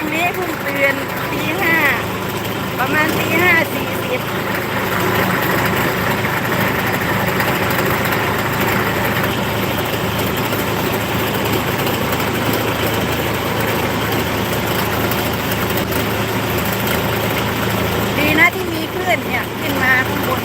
ังนี้เพิ่งตื่นตีห้าประมาณตีห้าสี่สิบดีนะที่มีคลื่นเนี่ยขึ้นมาข้างบน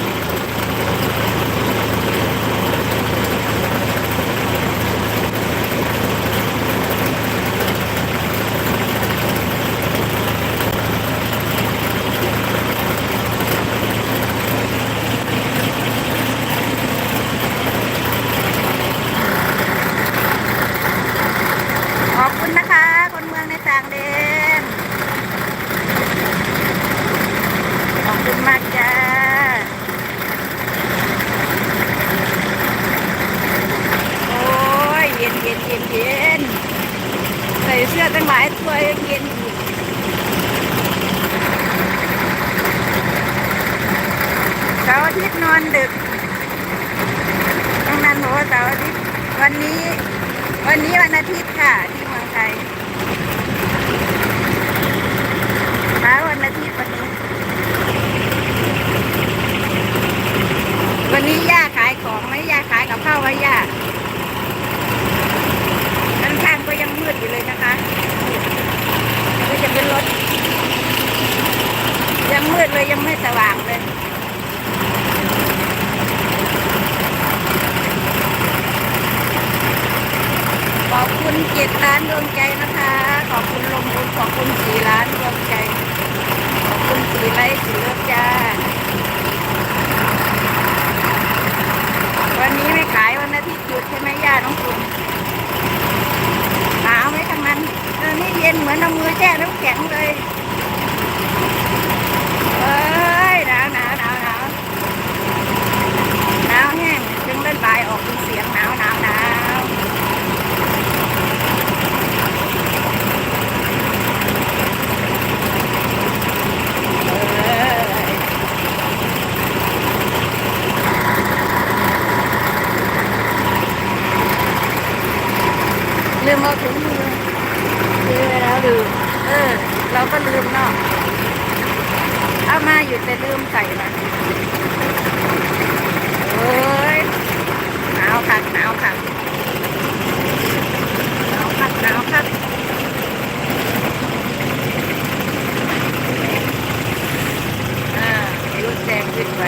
ขอบคุณนะคะ คนเมืองในต่างแดนขอบคุณมากจ้า โอ้ย เย็นเย็นเย็นเย็นใส่เสื้อตั้งหลายตัวยังเย็นอีกเสาร์ อนดึกต้องนั้นบอกว่าเสาร์อาทิตย์วันนี้ วันนี้วันอาทิตย์ค่ะ ที่เมืองไทยเช้าวันอาทิตย์วันนี้ วันนี้ย่าขายของไหมย่าขายกับข้าวไว้ย่าด้านข้างก็ยังมืดอยู่เลยนะคะก็จะเป็นรถ ยังมืดเลยยังไม่สว่างเลย ขอบคุณเจ็ดล้านดวงใจนะคะ ขอบคุณลมบุญขอบคุณสีร้านดวงใจ ขอบคุณสีไลสีเลิกจ้า วันนี้ไม่ขายวันอาทิตย์หยุดใช่ไหมย่าน้องคุณหนาวไหมทางนั้นเออนี่เย็นเหมือนเอามือแช่น้ำแข็งเลยเอ้ยหนาวหนาวหนาวหนาวหนาวแห้งจึงเล่นบายออกเป็นเสียงหนาวหนาวหนาว เอ้ย ลืมเอาถุงมือลืมไปแล้วลืมเออ เราก็ลืมเนาะเอามาอยู่แต่ลืมใส่มาโอ้ยหนาวค่ะหนาวค่ะหนาวคักหนาวคัก อ่ารูดแซงขึ้นไป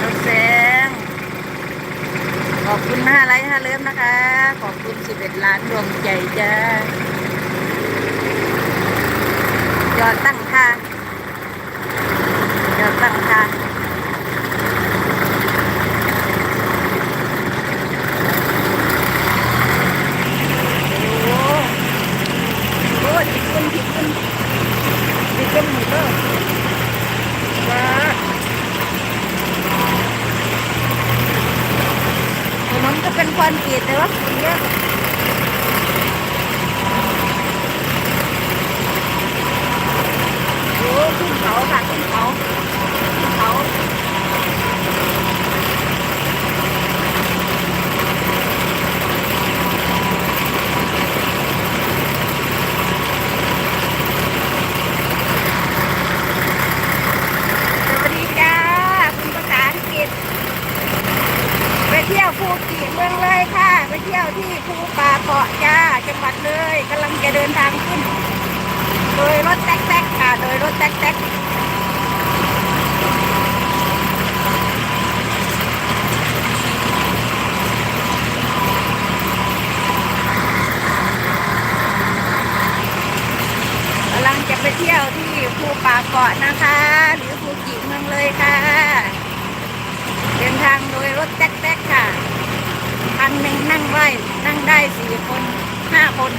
รูดแซงขอบคุณห้าไลค์ห้าเลิฟนะคะ ขอบคุณสิบเอ็ดล้านดวงใจจ้ายอดตั้งค่ายอดตั้งค่าโอ้โหจิกขึ้นจิกขึ้น đi cơm một đó và nó có เป็นควันกีดแต่ว่าฝุ่นเยอะโอ้ขึ้นเขาค่ะขึ้นเขาขึ้นเขาสวัสดีจ้าคุณภาษาอังกฤษ ไปเที่ยวภูเก็ตเมืองเลยค่ะ ไปเที่ภูป่าเกาะจ้าจังหวัดเลยกำลังจะเดินทางขึ้น โดยรถแท็กๆค่ะ โดยรถแท็กๆกำลังจะไปเที่ยวที่ภูป่าเกาะนะคะ หรือภูเก็ตเมืองเลยค่ะ เดินทางโดยรถแท็กๆค่ะ นึงนั่งไว้นั่งได้สี่คนห้าคน